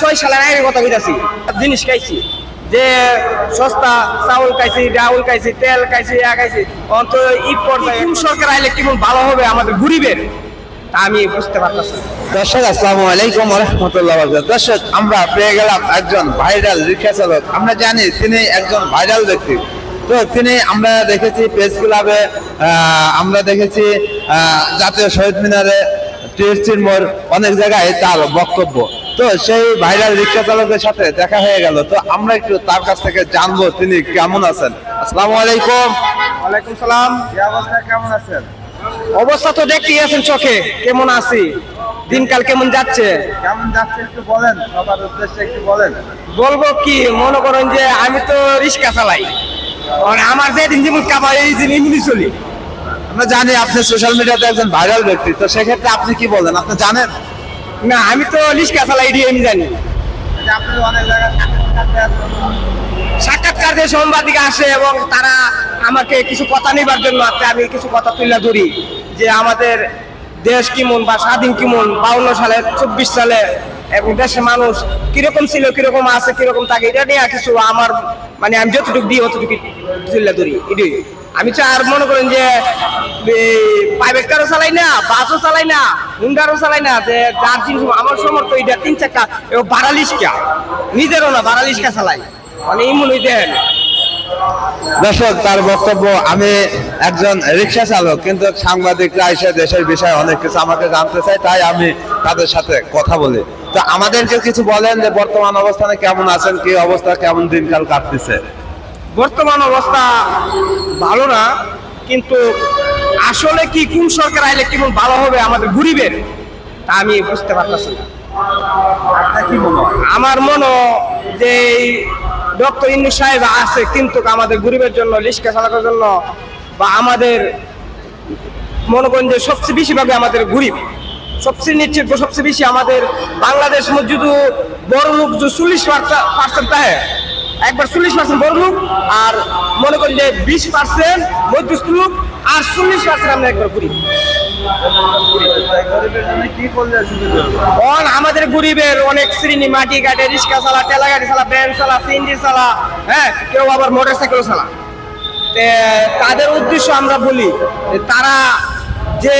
ছয় সালের আগের কথা কইতাছি। জিনিস খাইছি, যে সস্তা চাউল খাইছি, ডাউল খাইছি, তেল খাইছি, ইয়া খাইছি অন্ত ই পর্যায়ে কোন সরকার আইলে কেমন ভালো হবে আমাদের গরিবের? আমি বুঝতে পারতেছি। দর্শক, আসসালামু আলাইকুম রহমতুল্লাহ দর্শক, আমরা পেয়ে গেলাম একজন ভাইরাল রিক্সা চালক আমরা জানি তিনি একজন ভাইরাল ব্যক্তি। তো তিনি আমরা দেখেছি প্রেস ক্লাবে আমরা দেখেছি জাতীয় শহীদ মিনারে টিএসসির মোড়, অনেক জায়গায় তার বক্তব্য। তো সেই ভাইরাল রিক্সা চালকের সাথে দেখা হয়ে গেল। তো আমরা একটু তার কাছ থেকে জানব তিনি কেমন আছেন। আসসালামু আলাইকুম। ওয়ালাইকুম সালাম। অবস্থা? কেমন আছেন? অবস্থা তো দেখতেই আছেন চোখে। কেমন আছি? দিনকাল কেমন যাচ্ছে? কেমন যাচ্ছে একটু বলেন সবার উদ্দেশ্যে একটু বলেন। বলব কি মনে করেন যে আমি তো রিক্সা চালাই। আর আমার যেদিন যেমন কামাই এই দিন এমনি চলি। আমরা জানি আপনি সোশ্যাল মিডিয়াতে একজন ভাইরাল ব্যক্তি তো সেক্ষেত্রে আপনি কি বলেন? আপনি জানেন? না, আমি তো রিক্সা চালাই এটি আমি জানি। সাক্ষাৎকার দিয়ে সাংবাদিক আসে এবং তারা আমাকে কিছু কথা নেবার জন্য আমি কিছু কথা তুলে ধরি যে আমাদের দেশ কেমন বা স্বাধীন কেমন, বাউন্ন সালে, চব্বিশ সালে এবং দেশের মানুষ কীরকম ছিল, কীরকম আছে, কীরকম থাকে, এটা নিয়ে কিছু আমার মানে আমি যতটুকু দিই অতটুকু তুলে ধরি, এটাই। আমি আর মনে করেন যে প্রাইভেট কারও চালাই না বাসও চালাই না হুন্ডারও চালাই না যে যার জিনিস আমার সমর্থ এটা তিন চাকা এবং বারালিশকা। নিজেরও না বারালিশকা চালাই। মানে ইমন হইতে হয় দর্শক তার বক্তব্য আমি একজন রিক্সা চালক কিন্তু সাংবাদিকরা এসে দেশের বিষয়ে অনেক কিছু আমাকে জানতে চায় তাই আমি তাদের সাথে কথা বলি। তো আমাদেরকে কিছু বলেন যে বর্তমান অবস্থানে কেমন আছেন কি অবস্থা কেমন দিনকাল কাটতেছে? বর্তমান অবস্থা ভালো না কিন্তু আসলে কি কোন সরকার আইলে কেমন ভালো হবে আমাদের গরিবের? তা আমি বুঝতে পারতেছি না। আমার মনে যে ডক্টর ইন্দু সাহেব আছে কিন্তু আমাদের গরিবের জন্য লিস্কা চালানোর জন্য বা আমাদের মনে করেন যে সবচেয়ে বেশিভাবে আমাদের গরিব সবচেয়ে নিশ্চিত সবচেয়ে বেশি আমাদের বাংলাদেশ মধ্যে বড় লোক যে চল্লিশ পার্সেন্ট থাকে একবার চল্লিশ পার্সেন্ট বড় লোক আর মনে করেন যে বিশ পার্সেন্ট মধ্যস্থ লোক আর চল্লিশ পার্সেন্ট আমরা একবার গরিব আমাদের গরিবের অনেক শ্রেণি, মাটি কাটে রিক্সা চালা টেলা গাড়ি চালা, ভ্যান চালা, সিএনজি চালা হ্যাঁ কেউ আবার মোটর সাইকেল চালা তাদের উদ্দেশ্য আমরা বলি তারা যে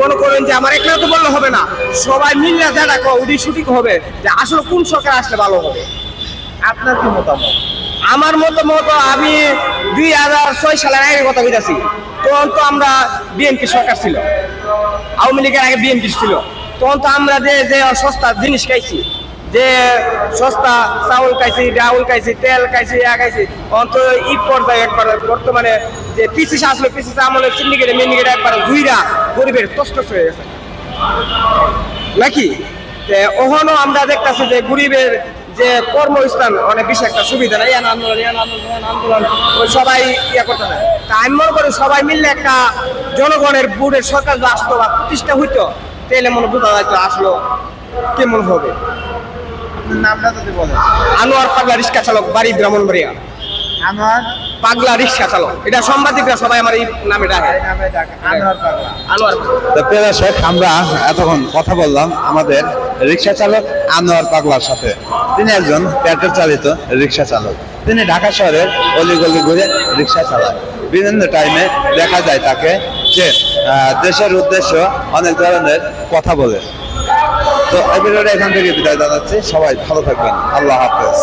মনে করেন যে আমার একলা তো বললে হবে না, সবাই মিললে যারা ওইটি সঠিক হবে, যে আসলে কোন সরকার আসলে ভালো হবে। আপনার কি মতামত? আমার মতো মতো আমি দুই হাজার ছয় সালের আগের কথা কইতাছি। তখন তো আমরা বিএনপি সরকার ছিল। আওয়ামী লীগের আগে বিএনপি ছিল। তখন তো আমরা যে যে সস্তা জিনিস খাইছি, যে সস্তা চাউল খাইছি, ডাউল খাইছি, তেল খাইছি, ইয়া খাইছি, তখন তো ই পর্যায়ে একবার বর্তমানে যে পিসিস আসলে পিসিস আমলে সিন্ডিকেটে মিন্ডিকেটে একবার জুইরা গরিবের তষ্ট হয়ে গেছে। নাকি? ওখানেও আমরা দেখতেছি যে গরিবের যে কর্মস্থান অনেক বেশি একটা সুবিধা নাই ইয়ান আন্দোলন ইয়ান আন্দোলন আন্দোলন ওই সবাই ইয়ে করতে না তা আমি মনে করি সবাই মিললে একটা জনগণের বুড়ের সরকার আসতো বা প্রতিষ্ঠা হইতো তাহলে মনে বোঝা যাইতো আসলো কেমন হবে। নামটা যদি বলেন। আনোয়ার পাগলা রিক্সা চালক বাড়ি ব্রাহ্মণবাড়িয়া। আমার পাগলা রিক্সা চালক। এটা সাংবাদিকরা সবাই আমার এই নামে ডাকে। আনোয়ার প্রিয় দর্শক, আমরা এতক্ষণ কথা বললাম আমাদের রিক্সা চালক আনোয়ার পাগলার সাথে। তিনি একজন পেট্রোল চালিত রিক্সা চালক। তিনি ঢাকা শহরের অলিগলি ঘুরে রিক্সা চালান বিভিন্ন টাইমে দেখা যায় তাকে যে দেশের উদ্দেশ্য অনেক ধরনের কথা বলে। তো এই এখান থেকে বিদায় জানাচ্ছি। সবাই ভালো থাকবেন। আল্লাহ হাফেজ।